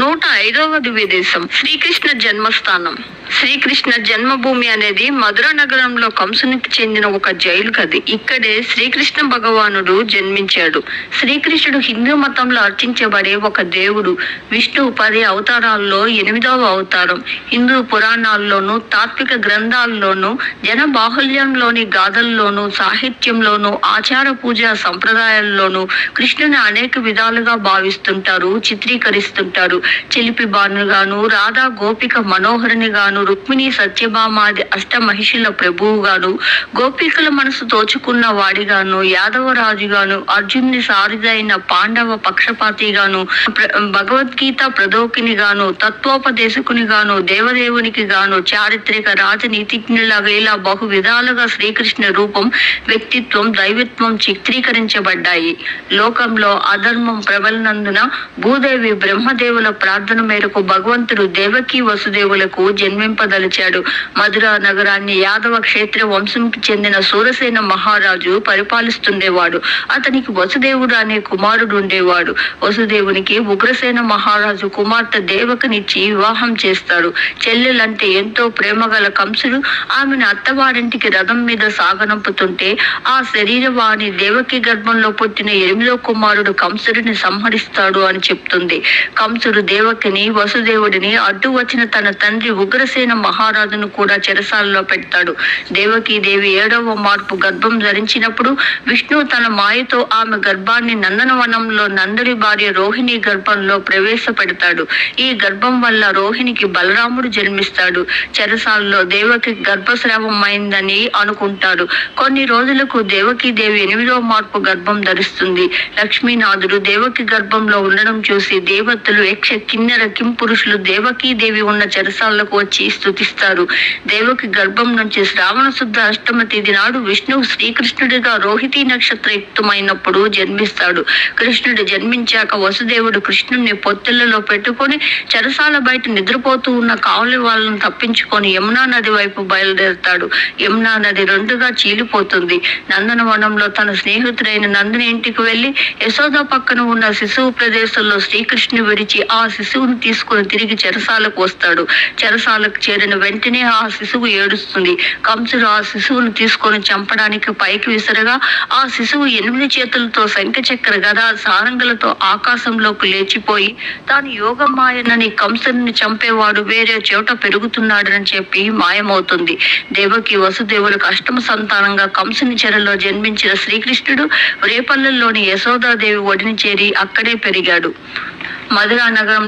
నూట ఐదవ దివ్యదేశం. శ్రీకృష్ణ జన్మస్థానం. శ్రీకృష్ణ జన్మభూమి అనేది మధుర నగరంలో కంసునికి చెందిన ఒక జైలు గది. ఇక్కడే శ్రీకృష్ణ భగవానుడు జన్మించాడు. శ్రీకృష్ణుడు హిందూ మతంలో అర్చించబడే ఒక దేవుడు. విష్ణు పది అవతారాల్లో ఎనిమిదవ అవతారం. హిందూ పురాణాల్లోనూ తాత్విక గ్రంథాల్లోనూ జన బాహుల్యంలోని గాథల్లోనూ సాహిత్యంలోనూ ఆచార పూజ సంప్రదాయాల్లోనూ కృష్ణుని అనేక విధాలుగా భావిస్తుంటారు చిత్రీకరిస్తుంటారు. చిలిపి రాధా గోపిక మనోహరిని గాను రుక్మిణి సత్యభామాది అష్ట మహిషుల ప్రభువుగాను గోపికల మనసు తోచుకున్న వాడిగాను యాదవరాజుగాను అర్జునుని సారిదైన పాండవ పక్షపాతిగాను భగవద్గీత ప్రదోకిని గాను తత్వోపదేశకుని గాను దేవదేవునికి గాను చారిత్రక రాజనీతిజ్ఞులాగా ఇలా బహు విధాలుగా శ్రీకృష్ణ రూపం వ్యక్తిత్వం దైవత్వం చిత్రీకరించబడ్డాయి. లోకంలో అధర్మం ప్రబలనందున భూదేవి బ్రహ్మదేవుల ప్రార్థన మేరకు భగవంతుడు దేవకి వసుదేవులకు జన్మింపదలిచాడు. మధుర నగరాన్ని యాదవ క్షేత్ర వంశంకి చెందిన సూరసేన మహారాజు పరిపాలిస్తుండేవాడు. అతనికి వసుదేవుడు అనే కుమారుడు ఉండేవాడు. వసుదేవునికి ఉగ్రసేన మహారాజు కుమార్తె దేవకనిచ్చి వివాహం చేస్తాడు. చెల్లెలంటే ఎంతో ప్రేమ గల కంసుడు ఆమెను అత్తవారింటికి రథం మీద సాగనంపుతుంటే ఆ శరీరవాణి దేవకి గర్భంలో పుట్టిన ఎనిమిదో కుమారుడు కంసుడిని సంహరిస్తాడు అని చెప్తుంది. కంసుడు దేవకిని వసుదేవుడిని అడ్డు వచ్చిన తన తండ్రి ఉగ్రసేన మహారాజును కూడా చెరసాలలో పెడతాడు. దేవకీ దేవి ఏడవ మార్పు గర్భం ధరించినప్పుడు విష్ణు తన మాయతో ఆమె గర్భాన్ని నందనవనంలో నందరి భార్య రోహిణి గర్భంలో ప్రవేశపెడతాడు. ఈ గర్భం వల్ల రోహిణికి బలరాముడు జన్మిస్తాడు. చెరసాలలో దేవకి గర్భస్రావం అయిందని అనుకుంటారు. కొన్ని రోజులకు దేవకీ దేవి ఎనిమిదో మార్పు గర్భం ధరిస్తుంది. లక్ష్మీనాథుడు దేవకి గర్భంలో ఉండడం చూసి దేవతలు యక్ష కిన్నెర కింపురుషులు దేవకీ దేవి ఉన్న చెరసాలకు వచ్చి స్థుతిస్తారు దేవకి గర్భం నుంచి శ్రావణ శుద్ధ అష్టమ తేదీ నాడు విష్ణువు శ్రీకృష్ణుడిగా రోహిణీ నక్షత్ర యుక్తమైనప్పుడు జన్మిస్తాడు. కృష్ణుడు జన్మించాక వసుదేవుడు కృష్ణుడిని పొత్తిళ్ళలో పెట్టుకొని చెరసాల బయట నిద్రపోతూ ఉన్న కావలి వాళ్ళను తప్పించుకొని యమునా నది వైపు బయలుదేరుతాడు. యమునా నది రెండుగా చీలిపోతుంది. నందనవనంలో తన స్నేహితుడైన నందిని ఇంటికి వెళ్ళి యశోద పక్కన ఉన్న శిశువు ప్రదేశంలో శ్రీకృష్ణుని విడిచి ఆ ఆ శిశువును తీసుకుని తిరిగి చెరసాలకు వస్తాడు. చెరసాలకు చేరిన వెంటనే ఆ శిశువు ఏడుస్తుంది. కంసుడు ఆ శిశువును తీసుకొని చంపడానికి పైకి విసరగా ఆ శిశువు ఎనిమిది చేతులతో శంఖ చక్ర గద సారంగులతో ఆకాశంలోకి లేచిపోయి తాను యోగమాయనని కంసుని చంపేవాడు వేరే చోట పెరుగుతున్నాడని చెప్పి మాయమవుతుంది. దేవకి వసుదేవులకు అష్టమ సంతానంగా కంసుని చెరలో జన్మించిన శ్రీకృష్ణుడు రేపల్లెల్లోని యశోదాదేవి ఒడిని చేరి అక్కడే పెరిగాడు. మధురా నగరం